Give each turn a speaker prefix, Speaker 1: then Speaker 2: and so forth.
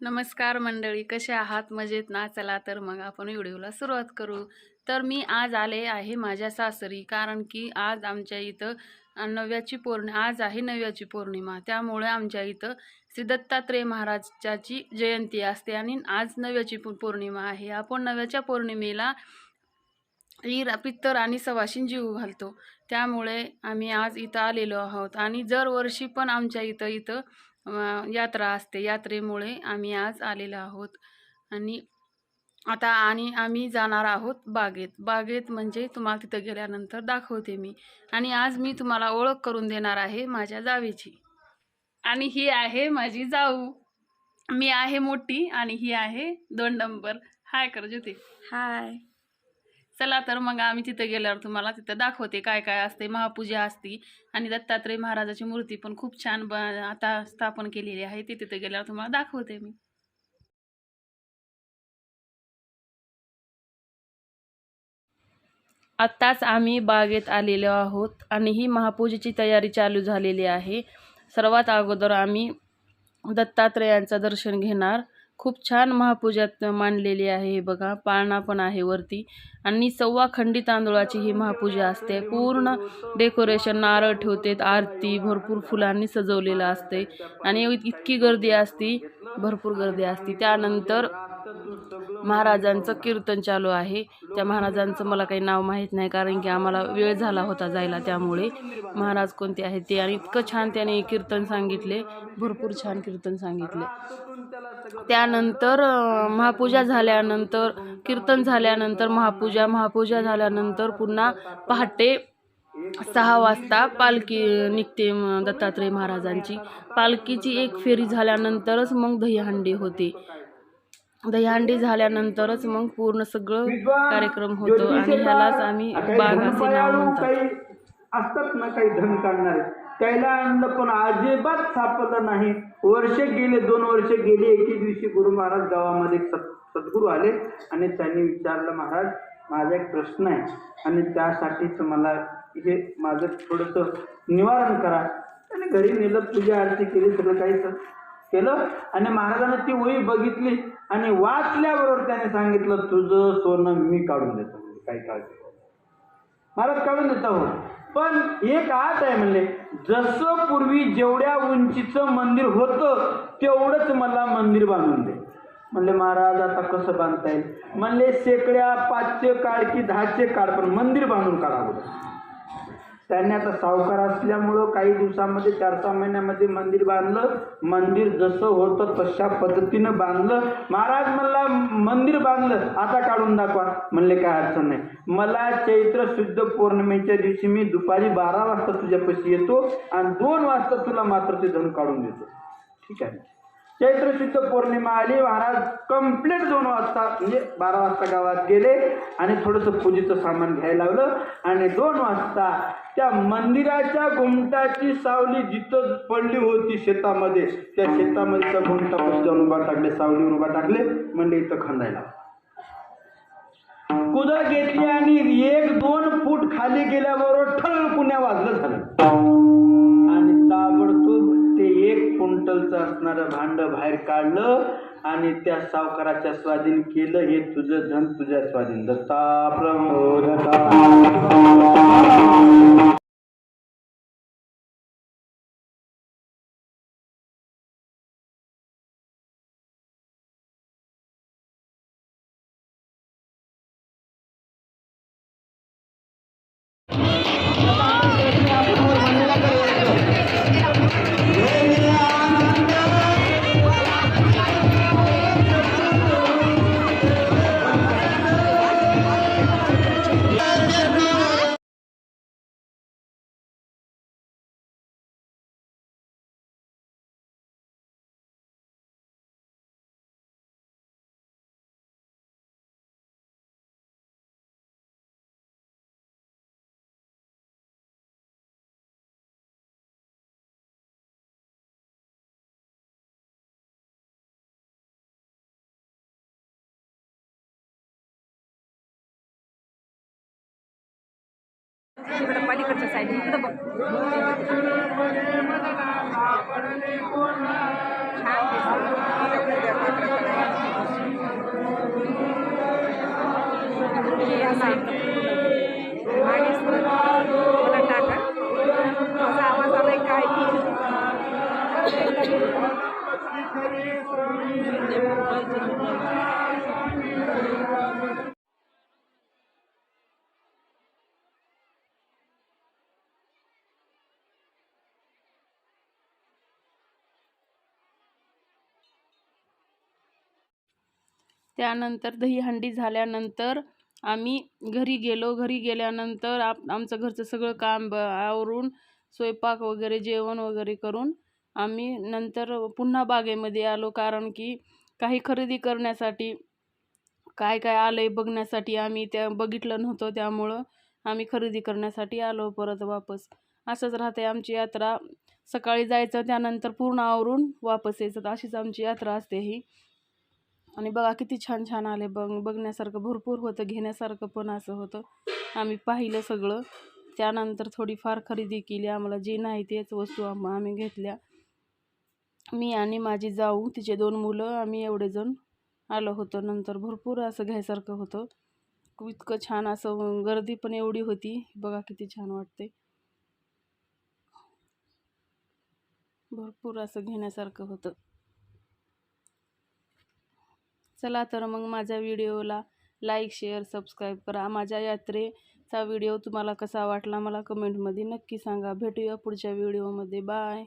Speaker 1: नमस्कार मंडळी कसे आहात? मजेत ना? चला तर मग आपण व्हिडिओला सुरुवात करू. तर मी आज आले आहे माझ्या सासरी कारण की आज आमच्या इथं नव्याची पौर्णिमा आज आहे नव्याची पौर्णिमा. त्यामुळे आमच्या इथं श्री दत्तात्रेय महाराजाची जयंती असते आणि आज नव्याची पौर्णिमा आहे. आपण नव्याच्या पौर्णिमेला ईर पित्तर आणि सवाशीन जीव घालतो. त्यामुळे आम्ही आज इथं आलेलो आहोत आणि दरवर्षी पण आमच्या इथं इथं यात्रा असते. यात्रेमुळे आम्ही आज आलेलो आहोत. आणि आता आणि आम्ही जाणार आहोत बागेत. बागेत म्हणजे तुम्हाला तिथं गेल्यानंतर दाखवते मी. आणि आज मी तुम्हाला ओळख करून देणार आहे माझ्या जावेची. आणि ही आहे माझी जाऊ. मी आहे मोठी आणि ही आहे दोन नंबर हाय कर ज्योती
Speaker 2: हाय
Speaker 1: चला तर मग आम्ही तिथं गेल्यावर तुम्हाला तिथं दाखवते काय काय असते महापूजा असते. आणि दत्तात्रय महाराजाची मूर्ती पण खूप छान ब आता स्थापन केलेली आहे. ती तिथं गेल्यावर तुम्हाला दाखवते मी. आत्ताच आम्ही बागेत आलेलो आहोत आणि ही महापूजेची तयारी चालू झालेली आहे. सर्वात अगोदर आम्ही दत्तात्रयांचं दर्शन घेणार. खूप छान महापूजात मांडलेली आहे हे बघा. पाळणा पण आहे वरती. आणि सव्वा खंडी तांदूळाची ही महापूजा असते. पूर्ण डेकोरेशन नारळ ठेवतेत आरती भरपूर फुलांनी सजवलेलं असते. आणि इतकी गर्दी असती भरपूर गर्दी असते. त्यानंतर महाराजांचं कीर्तन चालू आहे. त्या महाराजांचं मला काही नाव माहीत नाही कारण की आम्हाला वेळ झाला होता जायला त्यामुळे. महाराज कोणते आहेत ते आणि इतकं छान त्याने कीर्तन सांगितले. भरपूर छान कीर्तन सांगितले. त्यानंतर महापूजा झाल्यानंतर कीर्तन झाल्यानंतर महापूजा महापूजा झाल्यानंतर पुन्हा पहाटे सहा वाजता पालखी निघते दत्तात्रय महाराजांची. पालखीची एक फेरी झाल्यानंतरच मग दहीहंडी होते. दहीहंडी झाल्यानंतरच मग पूर्ण सगळं कार्यक्रम होतो आणि ह्यालाच आम्ही बाग असे नाव
Speaker 3: म्हणतो असतात ना काही धन काढणारे त्याला आणलं पण अजिबात सापडलं नाही. वर्ष गेले दोन वर्ष गेली एके दिवशी गुरु महाराज गावामध्ये एक सत् सद्गुरू आले आणि त्यांनी विचारलं महाराज माझा एक प्रश्न आहे आणि त्यासाठीच मला हे माझं थोडंसं निवारण करा. त्याने घरी नेलं पूजा आरती केली सगळं काही केलं आणि महाराजांना ती वही बघितली आणि वाचल्याबरोबर त्याने सांगितलं तुझं सोनं मी काढून देतो म्हणजे काही काळजी महाराज काढून देता हो. पण एक आत आहे म्हणले जसं पूर्वी जेवढ्या उंचीचं मंदिर होतं तेवढंच मला मंदिर बांधून दे. म्हणले महाराज आता कसं बांधता येईल? म्हणले शेकड्या पाचशे काढ की दहाचे काढ पण मंदिर बांधून काढावं. त्यांनी आता सावकार असल्यामुळं काही दिवसामध्ये चार सहा महिन्यामध्ये मंदिर बांधलं. मंदिर जसं होतं तशा पद्धतीनं बांधलं. महाराज म्हणला मंदिर बांधलं आता काढून दाखवा. म्हणले काय अडचण नाही. मला चैत्र शुद्ध पौर्णिमेच्या दिवशी मी दुपारी बारा वाजता तुझ्यापाशी येतो आणि दोन वाजता तुला मात्र ते धन काढून देतो. ठीक आहे? चैत्र शुद्ध पौर्णिमा आली महाराज कंप्लीट दोन वाजता म्हणजे बारा वाजता गावात गेले आणि थोडंसं पूजेचं सामान घ्यायला लावलं आणि दोन वाजता त्या मंदिराच्या घुमटाची सावली जिथं पडली होती शेतामध्ये त्या शेतामध्ये त्या घुमटापाशी जाऊन उभा टाकले सावलीवर उभा टाकले म्हणजे इथं खांदायला. कुदळ घेतली आणि एक दोन फूट खाली गेल्याबरोबर ठळ पुण्या वाजलं झालं. आणि ताबडतोब ते एक क्विंटलचं असणारं भांड बाहेर काढलं आणि त्या सावकाराच्या स्वाधीन केलं. हे तुझं धन तुझ्या स्वाधीन. दत्ता प्रभो
Speaker 2: इकडं पलीकडच्या साईडने इकडं बघ.
Speaker 1: त्यानंतर दहीहंडी झाल्यानंतर आम्ही घरी गेलो. घरी गेल्यानंतर आप आमचं घरचं सगळं काम ब आवरून स्वयंपाक वगैरे जेवण वगैरे करून आम्ही नंतर पुन्हा बागेमध्ये आलो. कारण की काही खरेदी करण्यासाठी काय काय आलं आहे बघण्यासाठी आम्ही त्या बघितलं नव्हतं. त्यामुळं आम्ही खरेदी करण्यासाठी आलो परत वापस. असंच राहते आमची यात्रा. सकाळी जायचं त्यानंतर पूर्ण आवरून वापस यायचं. अशीच आमची यात्रा असते ही. आणि बघा किती छान छान आले बघ. बघण्यासारखं भरपूर होतं घेण्यासारखं पण असं होतं. आम्ही पाहिलं सगळं. त्यानंतर थोडीफार खरेदी केली. आम्हाला जे नाही तेच वस्तू आम आम्ही घेतल्या. मी आणि माझी जाऊ तिचे दोन मुलं आम्ही एवढे जण आलो होतो. नंतर भरपूर असं घ्यायसारखं होतं. इतकं छान असं गर्दी पण एवढी होती. बघा किती छान वाटते. भरपूर असं घेण्यासारखं होतं. चला तर मग माझ्या व्हिडिओला लाईक शेअर सबस्क्राईब करा. माझ्या यात्रेचा व्हिडिओ तुम्हाला कसा वाटला मला कमेंटमध्ये नक्की सांगा. भेटूया पुढच्या व्हिडिओमध्ये. बाय.